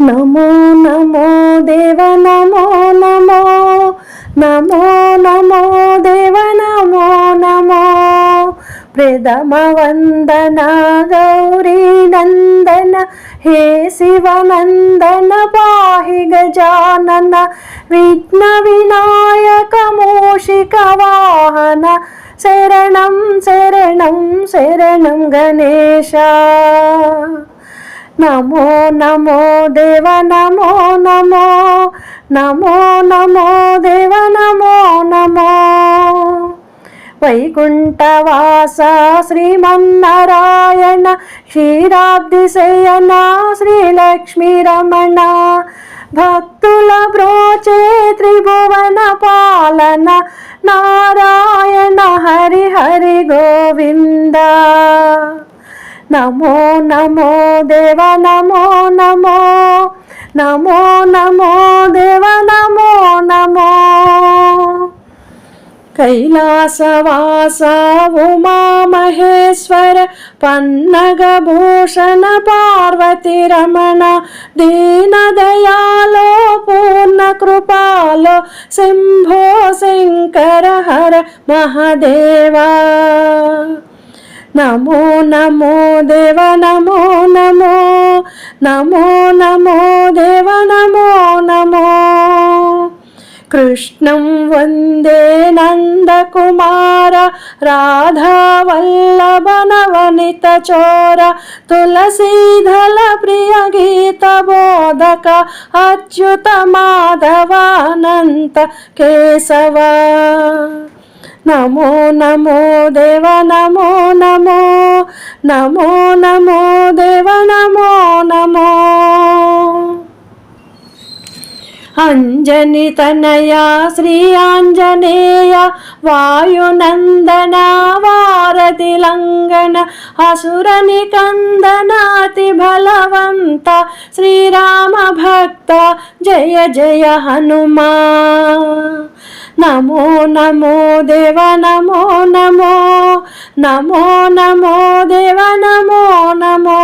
నమో నమో దేవ నమో నమో నమో నమో దేవ నమో నమో. ప్రథమ వందన గౌరీ నందన హే శివనందన పాహి గజానన విఘ్న వినాయక మూషిక వాహన. శరణం శరణం శరణం గణేశ. నమో నమో దేవ నమో నమో నమో నమో దేవ నమో నమో. వైకుంఠవాస శ్రీమన్నారాయణ క్షీరాబ్దిశయన శ్రీలక్ష్మీరమణ. భక్తుల బ్రోచే త్రిభువన పాలన నారాయణ హరి హరి గోవింద. నమో నమో దేవ నమో నమో. నమో నమో దేవ నమో నమో. కైలాసవాస ఉమా మహేశ్వర పన్నగభూషణ పార్వతి రమణ దీనదయాలో పూర్ణ కృపాలో శంభో శంకర హర మహదేవా. నమో నమో దేవ నమో నమో నమో నమో దేవ నమో నమో. కృష్ణం వందే నందకుమార రాధావల్లభనవనిత చోర తులసీధల ప్రియ నమో నమో దేవ నమో నమో నమో నమో దేవ నమో నమో. అంజని తనయ శ్రీ ఆంజనేయ వాయునందన వారతి లంగన అసురని కందనాతి బలవంత శ్రీరామ భక్త జయ జయ హనుమా. నమో నమో దేవ నమో నమో నమో నమో దేవ నమో నమో.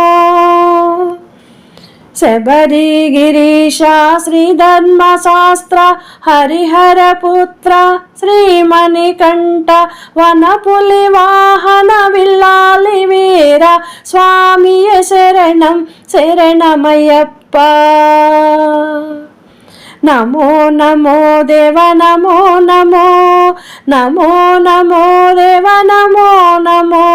శబరి శబరిగిరీశ శ్రీధర్మశాస్త్ర హరిహరపుత్ర శ్రీమణికంఠ వనపులి వాహన విల్లాలి వీర స్వామియ శరణం శరణమయ్యప్ప. నమో నమో దేవ నమో నమో నమో నమో దేవ నమో నమో.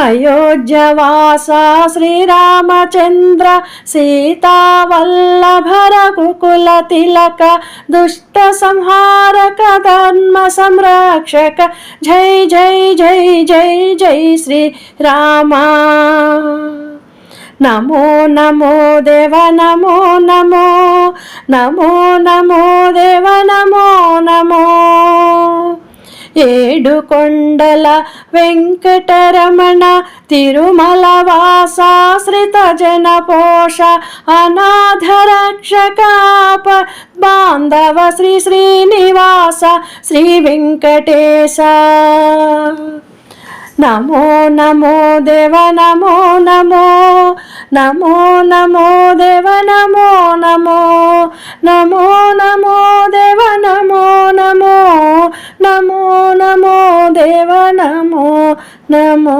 అయోధ్యవాస శ్రీరామచంద్ర సీతావల్లభ రఘుకుల తిలక దుష్ట సంహారక ధర్మ సంరక్షక. జై జై జై జై జై శ్రీరామా నమో నమో దేవ నమో నమో నమో నమో దేవ నమో నమో. ఏడు కొండల వెంకటరమణ తిరుమల వాసాశ్రిత జన పోష అనాథ బాంధవ శ్రీ శ్రీనివాస శ్రీ వెంకటేశ. నమో నమో దేవ నమో నమో నమో నమో దేవ నమో నమో నమో నమో దేవ నమో నమో నమో నమో దేవ నమో నమో